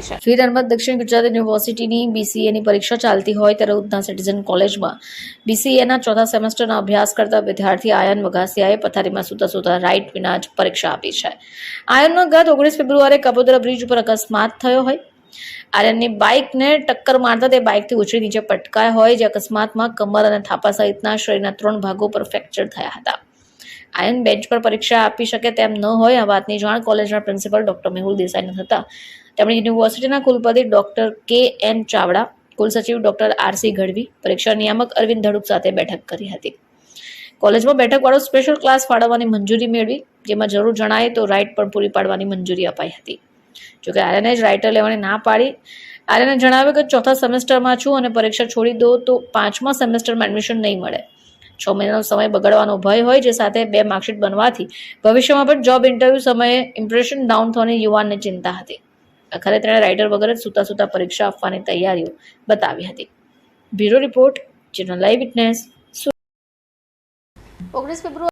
Fee Narmad દક્ષિણ ગુજરાત યુનિવર્સિટીની બીસીએની પરીક્ષા ચાલતી હોય ત્યારે ઉધના સિટીઝન કોલેજમાં બીસીએના ચોથા સેમેસ્ટરના અભ્યાસ કરતા વિદ્યાર્થી આયન વઘાસિયાએ પથારીમાં સૂતા સૂતા રાઇટ વિના જ પરીક્ષા આપી છે. આયનનો ગત ઓગણીસ ફેબ્રુઆરીએ કપોદરા બ્રિજ ઉપર અકસ્માત થયો હોય. આર્યનની બાઇકને ટક્કર મારતા તે બાઇકથી ઉછળી નીચે પટકાયા હોય, જે અકસ્માતમાં કમર અને થાપા સહિતના શરીરના ત્રણ ભાગો પર ફ્રેક્ચર થયા હતા. આયન બેન્ચ પર પરીક્ષા આપી શકે તેમ ન હોય, આ વાતની જાણ કોલેજના પ્રિન્સિપલ ડોક્ટર મેહુલ દેસાઈને થતા. તેમણે યુનિવર્સિટીના કુલપતિ ડોક્ટર કે એન ચાવડા, કુલસચિવ ડોક્ટર આરસી ગઢવી, પરીક્ષા નિયામક અરવિંદ ધડુક સાથે બેઠક કરી હતી. કોલેજમાં બેઠકવાળો સ્પેશિયલ ક્લાસ ફાળવવાની મંજૂરી મેળવી, જેમાં જરૂર જણાય તો રાઇટ પણ પૂરી પાડવાની મંજૂરી અપાઈ હતી. જોકે આર્યને જ રાઇટર લેવાની ના પાડી. આર્યને જણાવ્યું કે ચોથા સેમેસ્ટરમાં છું અને પરીક્ષા છોડી દો તો પાંચમા સેમેસ્ટરમાં એડમિશન નહીં મળે. છ મહિનાનો સમય બગડવાનો ભય હોય જે સાથે બે માર્કશીટ બનવાથી ભવિષ્યમાં પણ જોબ ઇન્ટરવ્યૂ સમયે ઇમ્પ્રેશન ડાઉન થવાની યુવાનને ચિંતા હતી. આખરે તેણે રાઇટર વગર જ સૂતા સૂતા પરીક્ષા આપવાની તૈયારીઓ બતાવી હતી. બ્યુરો રિપોર્ટ જેનો લાઈવ વિટનેસ ઓગણીસ ફેબ્રુઆરી